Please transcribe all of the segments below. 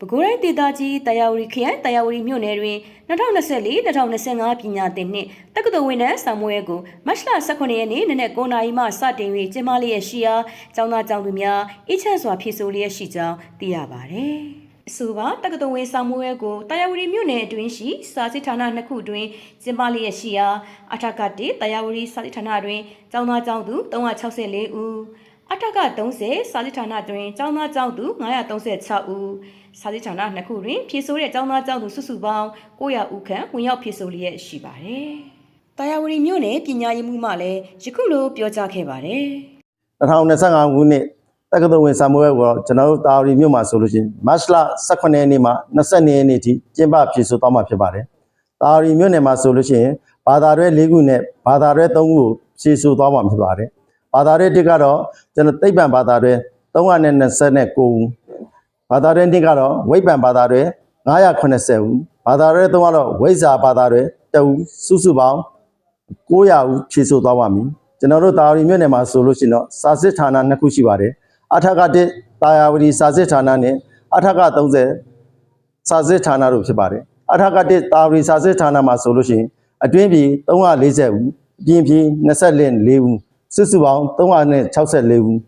ပဲခူးတိုင်းဒေသကြီးတာယာဝတီခရိုင်တာယာဝတီမြို့နယ်တွင်2024-2025ပညာသင်နှစ်တက္ကသိုလ်ဝန်ထမ်းဆောင်မွေးကိုမတ်လ18ရက်နေ့နနက်9:00နာရီမှစတင်၍ကျင်းပလျက်ရှိရာကျောင်းသားကျောင်းသူများအချမ်းစွာဖြည့်ဆို့လျက်ရှိကြောင်းသိရပါဗျ။အဆိုပါတက္ကသိုလ်ဝင်ဆောင်မွေးကိုတာယာဝတီမြို့နယ်အတွင်းရှိစာစစ်ဌာနနှစ်ခုတွင်ကျင်းပလျက်ရှိရာအထက်ကတေတာယာဝတီစာစစ်ဌာနတွင်ကျောင်းသားကျောင်းသူ364ဦး အထက်က30စာစစ်ဌာနတွင်ကျောင်းသားကျောင်းသူ936ဦးစာစစ်ဌာနနှစ်ခုတွင်ဖြည့်ဆို့တဲ့ကျောင်းသားကျောင်းသူစုစုပေါင်း900ဦးခန့်ဝင်ရောက်ဖြည့်ဆို့လျက်ရှိပါတယ်။တာယာဝတီမြို့နယ်ပညာရေးမှုမှလည်းယခုလိုပြောကြားခဲ့ပါတယ်။2025ခုနှစ်တက္ကသိုလ်ဝင်စာမိုးဘက်ကိုတော့ကျွန်တော်တို့တာဝတီမြို့မှာဆိုလို့ရှိရင်မတ်လ18ရက်နေ့မှ22ရက်နေ့ထိကျင်းပပြည်ဆိုသွားမှာဖြစ်ပါတယ်။တာဝတီမြို့နယ်မှာဆိုလို့ရှိရင်ဘာသာတွဲ၄ခုနဲ့ဘာသာတွဲ၃ခုကိုပြည်ဆိုသွားမှာဖြစ်ပါတယ်။ ဘာသာတွဲတစ်ကတော့ကျွန်တော်သိပ္ပံဘာသာတွဲ329ဦးဘာသာတွဲတစ်ကတော့ဝိပ္ပံဘာသာတွဲ980ဦးဘာသာတွဲ၃ကတော့ဝိဇ္ဇာဘာသာတွဲ1ဦးစုစုပေါင်း900ဦးဖြည့်ဆို့သွားပါမည်။ကျွန်တော်တို့တာဝတီမြို့နယ်မှာဆိုလို့ရှိရင်တော့စာစစ်ဌာနနှစ်ခုရှိပါတယ်။အထက်ကတစ်တာယာဝတီစာစစ်ဌာနနဲ့အထက်က30စာစစ်ဌာနတို့ဖြစ်ပါတယ်။အထက်ကတစ်တာဝတီစာစစ်ဌာနမှာဆိုလို့ရှိရင်အတွင်းပြည်340ဦးအပြင်ပြည်24ဦး စုစုပေါင်း364ဦး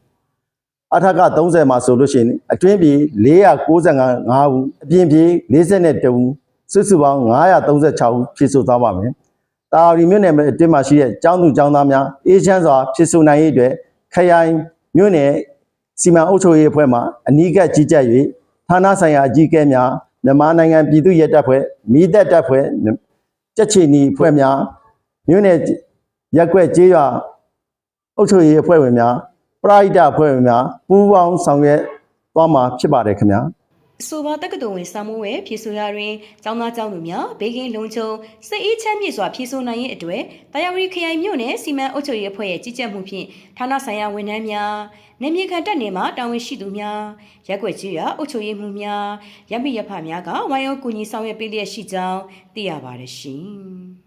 အထက်က30မှာဆိုလို့ရှိရင်အတွင်းပြည်495ဦးအပြင်ပြည်42ဦးစုစုပေါင်း936ဦးဖြည့်ဆို့သွားပါမယ်။တာဝတီမြို့နယ်အတွင်းမှာရှိတဲ့ကျောင်းသူကျောင်းသားများအေးချမ်းစွာဖြစ်ဆိုနိုင်ရေးအတွက်ခရိုင်မြို့နယ်စီမံအုပ်ချုပ်ရေးအဖွဲ့မှအနီးကပ်ကြီးကြပ်၍ဌာနဆိုင်ရာအကြီးအကဲများမြန်မာနိုင်ငံပြည်သူ့ရဲတပ်ဖွဲ့မိသက်တပ်ဖွဲ့ကြက်ချီနီအဖွဲ့များမြို့နယ်ရက်ကွက်ကျေးရွာ အုပ်ချုပ်ရေးအဖွဲ့ဝင်များပရိဒအဖွဲ့ဝင်များပူးပေါင်းဆောင်ရွက်သွားမှာဖြစ်ပါတယ်ခင်ဗျာအဆိုပါတက္ကသိုလ်ဝင်စာမိုးဝဲဖြည့်ဆို့ရာတွင်ကျောင်းသားကျောင်းသူများဘေးကင်းလုံခြုံစိတ်အေးချမ်းမြေ့စွာဖြည့်ဆို့နိုင်ရေးအတွက်တာယာဝတီခရိုင်မြို့နယ်စီမံအုပ်ချုပ်ရေးအဖွဲ့ရဲ့ကြီးကြပ်မှုဖြင့်ဌာနဆိုင်ရာဝန်ထမ်းများနေမြေခံတပ်နေမှတာဝန်ရှိသူများရက်ွက်ကြီးရာအုပ်ချုပ်ရေးမှုများရမ္မိရဖများကဝိုင်းအုပ်ကူညီဆောင်ရွက်ပေးလျက်ရှိကြောင်းသိရပါတယ်ရှင်